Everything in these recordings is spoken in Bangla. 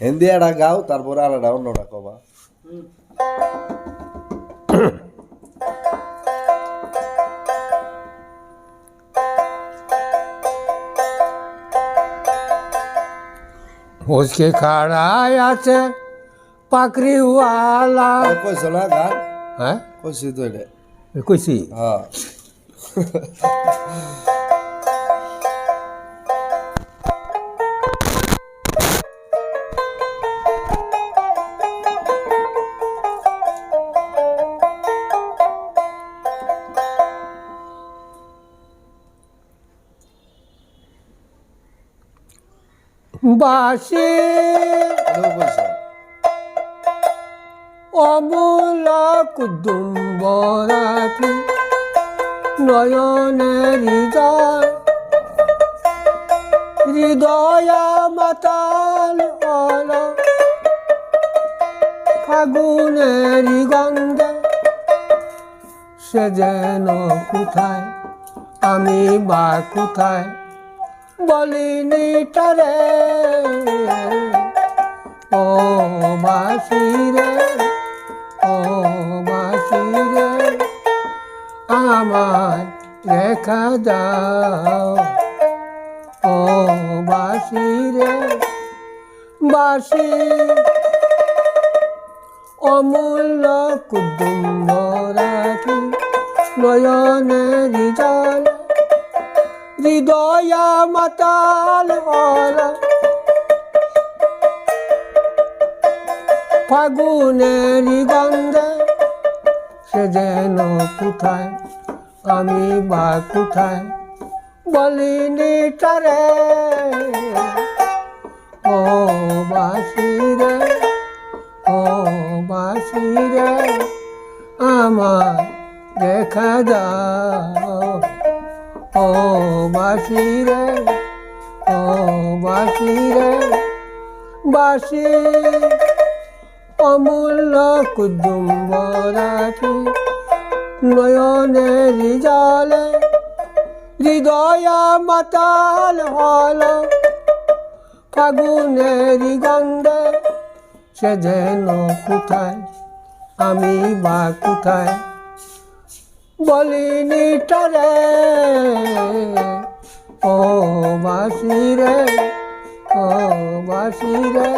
হিন্দি একটা গাও তারপরে আর একটা অন্যটা কবা उसके खड़ाई আছে পাকড়িওয়ালা কইছ না গান হ্যাঁ কইছি তো এটা কইছি হ্যাঁ বাসি অমূল কুদুম্বরাতি নয়নের হৃদয়। হৃদয় মাতাল হল। ফাগুনের গন্ধে সে যেন কোথায়? আমি বা কোথায়? বলিনি তারে, ও বাসিরে ও বাসিরে আমায় রেখা দাও। ও বাসিরে বাসি, অমূল্য কুদুম্ব রাখি নয়নের জল হৃদয় মাতাল হল। ফাগুনের গন্ধে সে যেন কোথায়, আমি বা কোথায় বলিনি তারে। ও বাসিরে ও বাসিরে আমার দেখা যাও বাসিরে, ও বাসিরে, বাসি। অমূল্য কুদুম্ব রাখি নয়নের জলে হৃদয় মাতাল হল। ফাগুনের গন্ধে সে যেন কোথায়, আমি বা কোথায়? বলিনি তারে। ও বাসিরে ও বাসিরে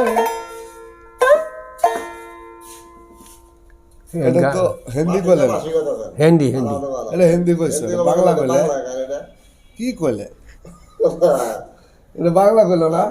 এটা তো হিন্দি কইলে না? হিন্দি হিন্দি। এটা হিন্দি কইছে বাংলা কইলে। কি কইলে? এটা বাংলা কইলো না?